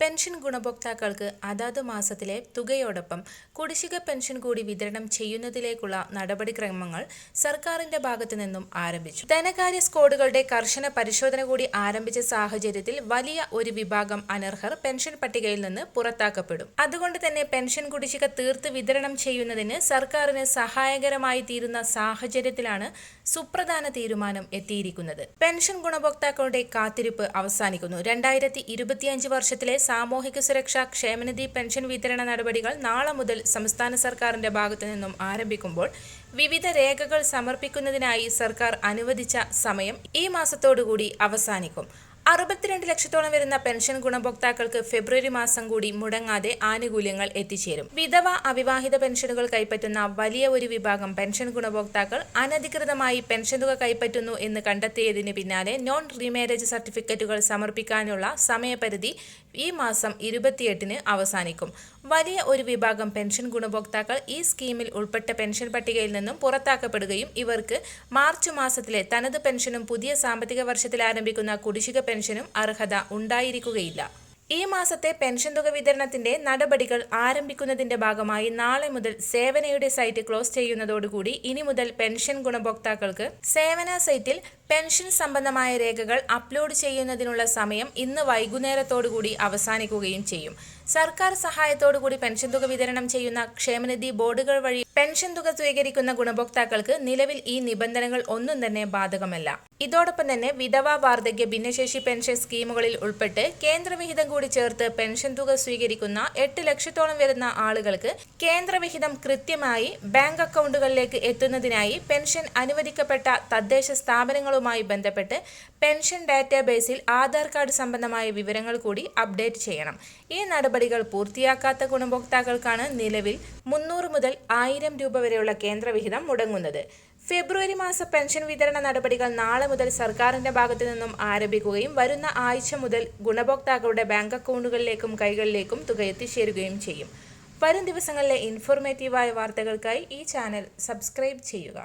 Pension ഗുണഭോക്താക്കൾക്ക് അതാത് മാസത്തിലെ തുകയോടൊപ്പം കുടിശ്ശിക പെൻഷൻ കൂടി വിതരണം ചെയ്യുന്നതിലേക്കുള്ള നടപടിക്രമങ്ങൾ സർക്കാരിന്റെ ഭാഗത്തു നിന്നും ആരംഭിച്ചു. ധനകാര്യ സ്കോഡുകളുടെ കർശന പരിശോധന കൂടി ആരംഭിച്ച സാഹചര്യത്തിൽ വലിയ ഒരു വിഭാഗം അനർഹർ പെൻഷൻ പട്ടികയിൽ നിന്ന് പുറത്താക്കപ്പെടും. അതുകൊണ്ട് തന്നെ പെൻഷൻ കുടിശ്ശിക തീർത്ത് വിതരണം ചെയ്യുന്നതിന് സർക്കാരിന് സഹായകരമായി തീരുന്ന സാഹചര്യത്തിലാണ് സുപ്രധാന തീരുമാനം എത്തിയിരിക്കുന്നത്. പെൻഷൻ ഗുണഭോക്താക്കളുടെ കാത്തിരിപ്പ് അവസാനിക്കുന്നു. രണ്ടായിരത്തി വർഷത്തിലെ സാമൂഹിക സുരക്ഷാ ക്ഷേമനിധി പെൻഷൻ വിതരണ നടപടികൾ നാളെ മുതൽ സംസ്ഥാന സർക്കാരിന്റെ ഭാഗത്തു നിന്നും ആരംഭിക്കുമ്പോൾ വിവിധ രേഖകൾ സമർപ്പിക്കുന്നതിനായി സർക്കാർ അനുവദിച്ച സമയം ഈ മാസത്തോടുകൂടി അവസാനിക്കും. അറുപത്തിരണ്ട് ലക്ഷത്തോളം വരുന്ന പെൻഷൻ ഗുണഭോക്താക്കൾക്ക് ഫെബ്രുവരി മാസം കൂടി മുടങ്ങാതെ ആനുകൂല്യങ്ങൾ എത്തിച്ചേരും. വിധവ അവിവാഹിത പെൻഷനുകൾ കൈപ്പറ്റുന്ന വലിയ ഒരു വിഭാഗം പെൻഷൻ ഗുണഭോക്താക്കൾ അനധികൃതമായി പെൻഷൻ തുക കൈപ്പറ്റുന്നു എന്ന് കണ്ടെത്തിയതിന് പിന്നാലെ നോൺ റീമാരേജ് സർട്ടിഫിക്കറ്റുകൾ സമർപ്പിക്കാനുള്ള സമയപരിധി ഈ മാസം ഇരുപത്തിയെട്ടിന് അവസാനിക്കും. വലിയ ഒരു വിഭാഗം പെൻഷൻ ഗുണഭോക്താക്കൾ ഈ സ്കീമിൽ ഉൾപ്പെട്ട പെൻഷൻ പട്ടികയിൽ നിന്നും പുറത്താക്കപ്പെടുകയും ഇവർക്ക് മാർച്ച് മാസത്തിലെ തനത് പെൻഷനും പുതിയ സാമ്പത്തിക വർഷത്തിൽ ആരംഭിക്കുന്ന കുടിശ്ശിക പെൻഷനും അർഹത ഉണ്ടായിരിക്കുകയില്ല. ഈ മാസത്തെ പെൻഷൻ തുക വിതരണത്തിന്റെ നടപടികൾ ആരംഭിക്കുന്നതിന്റെ ഭാഗമായി നാളെ മുതൽ സേവനയുടെ സൈറ്റ് ക്ലോസ് ചെയ്യുന്നതോടുകൂടി ഇനി മുതൽ പെൻഷൻ ഗുണഭോക്താക്കൾക്ക് സേവന സൈറ്റിൽ പെൻഷൻ സംബന്ധമായ രേഖകൾ അപ്ലോഡ് ചെയ്യുന്നതിനുള്ള സമയം ഇന്ന് വൈകുന്നേരത്തോടുകൂടി അവസാനിക്കുകയും ചെയ്യും. സർക്കാർ സഹായത്തോടുകൂടി പെൻഷൻ തുക വിതരണം ചെയ്യുന്ന ക്ഷേമനിധി ബോർഡുകൾ വഴി പെൻഷൻ തുക സ്വീകരിക്കുന്ന ഗുണഭോക്താക്കൾക്ക് നിലവിൽ ഈ നിബന്ധനകൾ ഒന്നും തന്നെ ബാധകമല്ല. ഇതോടൊപ്പം തന്നെ വിധവ വാർദ്ധക്യ ഭിന്നശേഷി പെൻഷൻ സ്കീമുകളിൽ ഉൾപ്പെട്ട് കേന്ദ്രവിഹിതം കൂടി ചേർത്ത് പെൻഷൻ തുക സ്വീകരിക്കുന്ന എട്ട് ലക്ഷത്തോളം വരുന്ന ആളുകൾക്ക് കേന്ദ്രവിഹിതം കൃത്യമായി ബാങ്ക് അക്കൗണ്ടുകളിലേക്ക് എത്തുന്നതിനായി പെൻഷൻ അനുവദിക്കപ്പെട്ട തദ്ദേശ സ്ഥാപനങ്ങളുമായി ബന്ധപ്പെട്ട് പെൻഷൻ ഡാറ്റാബേസിൽ ആധാർ കാർഡ് സംബന്ധമായ വിവരങ്ങൾ കൂടി അപ്ഡേറ്റ് ചെയ്യണം. ഈ നടപടികൾ പൂർത്തിയാക്കാത്ത ഗുണഭോക്താക്കൾക്കാണ് നിലവിൽ മുന്നൂറ് മുതൽ ആയിരം രൂപ വരെയുള്ള കേന്ദ്രവിഹിതം മുടങ്ങുന്നത്. ഫെബ്രുവരി മാസ പെൻഷൻ വിതരണ നടപടികൾ നാളെ മുതൽ സർക്കാരിന്റെ ഭാഗത്തു നിന്നും ആരംഭിക്കുകയും വരുന്ന ആഴ്ച മുതൽ ഗുണഭോക്താക്കളുടെ ബാങ്ക് അക്കൗണ്ടുകളിലേക്കും കൈകളിലേക്കും തുക എത്തിച്ചേരുകയും ചെയ്യും. വരും ദിവസങ്ങളിലെ ഇൻഫോർമേറ്റീവായ വാർത്തകൾക്കായി ഈ ചാനൽ സബ്സ്ക്രൈബ് ചെയ്യുക.